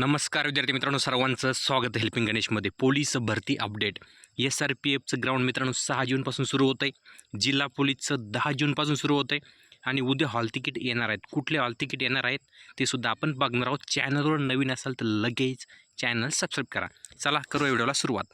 नमस्कार विद्यार्थी मित्रांनो. सर्वांचं स्वागत आहे हेल्पिंग गणेशमध्ये. पोलीस भरती अपडेट. एस आर पी एफचं ग्राउंड मित्रांनो सहा जूनपासून सुरू होतं आहे जिल्हा पोलीसचं दहा जूनपासून सुरू होतं आहे आणि उद्या हॉल तिकीट येणार आहेत. कुठले हॉल तिकीट येणार आहेत ते सुद्धा आपण बघणार आहोत. चॅनलवर नवीन असाल तर लगेच चॅनल सबस्क्राईब करा. चला करूया व्हिडिओला सुरुवात.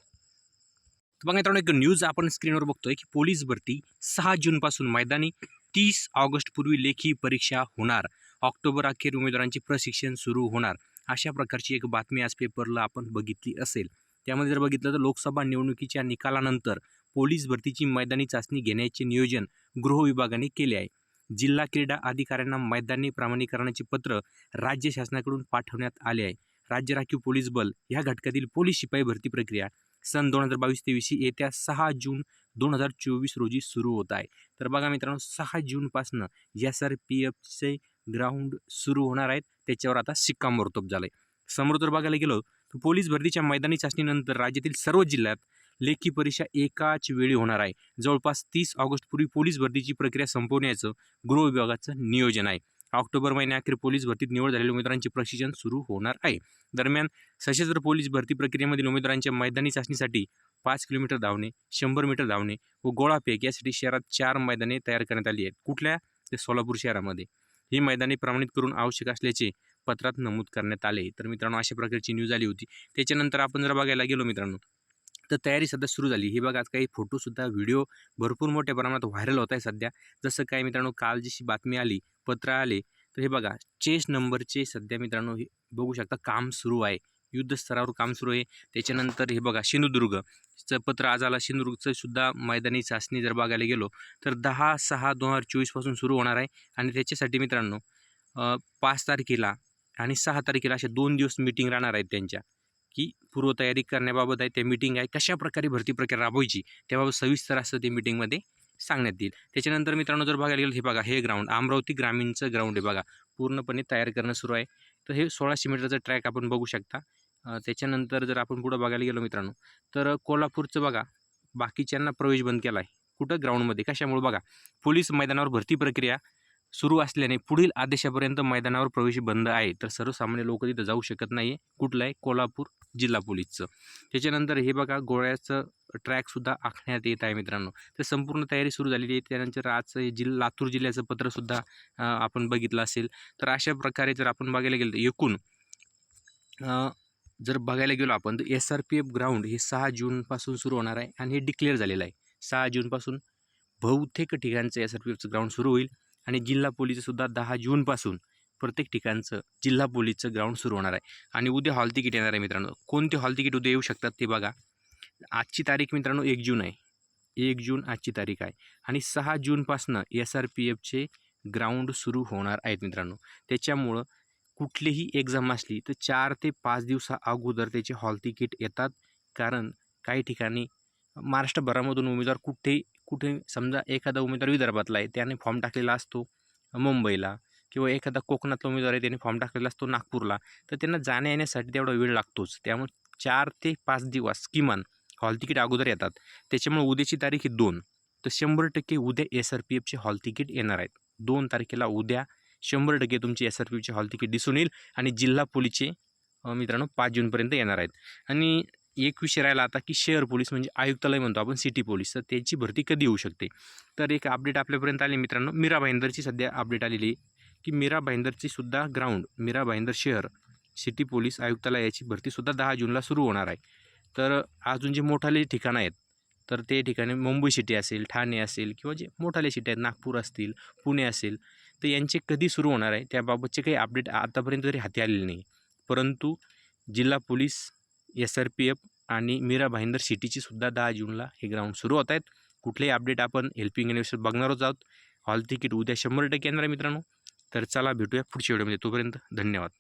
बघा मित्रांनो एक न्यूज आपण स्क्रीनवर बघतोय की पोलीस भरती सहा जूनपासून मैदानी तीस ऑगस्टपूर्वी लेखी परीक्षा होणार. ऑक्टोबर अखेर उमेदवारांचे प्रशिक्षण सुरू होणार. अशा प्रकारची एक बातमी आज पेपरला आपण बघितली असेल. त्यामध्ये जर बघितलं तर लोकसभा निवडणुकीच्या निकालानंतर पोलीस भरतीची मैदानी चाचणी घेण्याचे नियोजन गृह विभागाने केले आहे. जिल्हा क्रीडा अधिकाऱ्यांना मैदानी प्रमाणीकरणाचे पत्र राज्य शासनाकडून पाठवण्यात आले आहे. राज्य राखीव पोलीस बल ह्या घटकातील पोलीस शिपाई भरती प्रक्रिया सन दोन हजार बावीस तेवीसशी येत्या सहा जून दोन हजार चोवीस रोजी सुरू होत आहे. तर बघा मित्रांनो सहा जूनपासनं एस आर पी एफचे ग्राउंड सुरू होणार आहेत. त्याच्यावर आता शिक्कामोर्तब झालं आहे समोर जर बघायला गेलो तर पोलीस भरतीच्या मैदानी चाचणीनंतर राज्यातील सर्व जिल्ह्यात लेखी परीक्षा एकाच वेळी होणार आहे. जवळपास तीस ऑगस्टपूर्वी पोलीस भरतीची प्रक्रिया संपवण्याचं गृह विभागाचं नियोजन आहे. ऑक्टोबर महिन्याअखेर पोलीस भरतीत निवड झालेल्या उमेदवारांचे प्रशिक्षण सुरू होणार आहे. दरम्यान सशस्त्र पोलीस भरती प्रक्रियेमधील उमेदवारांच्या मैदानी चाचणीसाठी पाच किलोमीटर धावणे शंभर मीटर धावणे व गोळाफेक यासाठी शहरात चार मैदाने तयार करण्यात आली आहेत. कुठल्या? ते सोलापूर शहरामध्ये. ही मैदानी प्रमाणित करून आवश्यक असल्याचे पत्रात नमूद करण्यात आले. तर मित्रांनो अशा प्रकारची न्यूज आली होती. त्याच्यानंतर आपण जर बघायला गेलो मित्रांनो. तर तयारी सध्या सुरू झाली. ही बघा आज काही फोटोसुद्धा व्हिडिओ भरपूर मोठ्या प्रमाणात व्हायरल होत आहे सध्या. जसं काय मित्रांनो काल जशी बातमी आली पत्र आले. तर हे बघा चेस नंबरचे सध्या मित्रांनो हे बघू शकता काम सुरू आहे. युद्धस्तरावर काम सुरू आहे. त्याच्यानंतर हे बघा सिंधुदुर्ग. चं पत्र आज आला सिंधुदुर्गचं सुद्धा मैदानी चाचणी जर बघायला गेलो तर दहा सहा दोन हजार चोवीसपासून सुरू होणार आहे. आणि त्याच्यासाठी मित्रांनो पाच तारखेला आणि सहा तारखेला अशा दोन दिवस मिटिंग राहणार आहेत त्यांच्या. की पूर्वतयारी करण्याबाबत आहे त्या मिटिंग आहे कशा प्रकारे भरती प्रक्रिया राबवायची त्याबाबत सविस्तर असं ते मिटिंगमध्ये सांगण्यात येईल. त्याच्यानंतर मित्रांनो जर बघायला गेलं हे बघा हे ग्राउंड अमरावती ग्रामीणचं ग्राउंड आहे बघा. पूर्णपणे तयार करणं सुरू आहे. तर हे सोळाशे मीटरचं ट्रॅक आपण बघू शकता. त्याच्यानंतर जर आपण पुढं बघायला गेलो मित्रांनो तर कोल्हापूरचं बघा बाकीच्यांना प्रवेश बंद केला आहे कुठं? ग्राउंडमध्ये. कशामुळे? बघा पोलीस मैदानावर भरती प्रक्रिया सुरू असल्याने पुढील आदेशापर्यंत मैदानावर प्रवेश बंद आहे. तर सर्वसामान्य लोक तिथं जाऊ शकत नाही आहे कुठलं आहे कोल्हापूर जिल्हा पोलीसचं. त्याच्यानंतर हे बघा गोळ्याचं ट्रॅकसुद्धा आखण्यात येत आहे मित्रांनो. तर संपूर्ण तयारी सुरू झालेली आहे. त्यानंतर आज हे जिल्हा लातूर जिल्ह्याचं पत्रसुद्धा आपण बघितलं असेल. तर अशा प्रकारे जर आपण बघायला गेलं तर एकूण जर बघायला गेलो आपण तर S R P F ground हे सहा जूनपासून सुरू होणार आहे आणि हे डिक्लेअर झालेलं आहे. सहा जूनपासून बहुतेक ठिकाणचं एस आर पी एफचं ग्राउंड सुरू होईल आणि जिल्हा पोलीससुद्धा दहा जूनपासून प्रत्येक ठिकाणचं जिल्हा पोलीसचं ग्राउंड सुरू होणार आहे. आणि उद्या हॉल तिकीट येणार आहे मित्रांनो. कोणते हॉल तिकीट उद्या येऊ शकतात ते बघा. आजची तारीख मित्रांनो एक जून आहे. एक जून आजची तारीख आहे. आणि सहा जूनपासनं एस आर पी एफचे ग्राउंड सुरू होणार आहेत मित्रांनो. त्याच्यामुळं कुठलीही एक्झाम असली तर चार ते पाच दिवसा अगोदर त्याचे हॉल तिकीट येतात. कारण काही ठिकाणी महाराष्ट्रभरामधून उमेदवार कुठे कुठे समजा एखादा उमेदवार विदर्भातला आहे त्याने फॉर्म टाकलेला असतो मुंबईला किंवा एखादा कोकणातला उमेदवार आहे त्याने फॉर्म टाकलेला असतो नागपूरला तर त्यांना जाण्या येण्यासाठी तेवढा वेळ लागतोच. त्यामुळे चार ते पाच दिवस किमान हॉल तिकीट अगोदर येतात. त्याच्यामुळे उद्याची तारीख ही दोन तर शंभर टक्के उद्या एस आर पी एफचे हॉल तिकीट येणार आहेत. दोन तारखेला उद्या शंभर टक्के तुमची S R P hall ticket दिसून येईल आणि जिल्हा पोलीसचे मित्रांनो पाच जूनपर्यंत येणार आहेत. आणि एक विषय राहिला आता की शहर पोलीस म्हणजे आयुक्तालय म्हणतो आपण सिटी पोलीस. तर त्याची भरती कधी होऊ शकते? तर एक अपडेट आपल्यापर्यंत आली मित्रांनो. मीरा भाईंदरची सध्या अपडेट आलेली की मीरा भाईंदरची सुद्धा ग्राउंड मीरा भाईंदर शहर सिटी पोलीस आयुक्तालयाची भरतीसुद्धा दहा जूनला सुरू होणार आहे. तर अजून जे मोठाले ठिकाणं आहेत तर ते ठिकाणी मुंबई सिटी असेल ठाणे असेल किंवा जे मोठाले सिटी आहेत नागपूर असतील पुणे असेल तर यांचे कधी सुरू होणार आहे त्याबाबतचे काही अपडेट आतापर्यंत तरी हाती आलेले नाही परंतु जिल्हा police S R P F आणि मीरा भाईंदर सिटीची सुद्धा दहा जूनला हे ग्राउंड सुरू होत आहेत. कुठलेही अपडेट आपण हेल्पिंग युनिव्हर्सिटी बघणारच आहोत. हॉल तिकीट उद्या शंभर टक्के येणार आहे मित्रांनो. तर चला भेटूया पुढच्या व्हिडिओमध्ये तोपर्यंत धन्यवाद.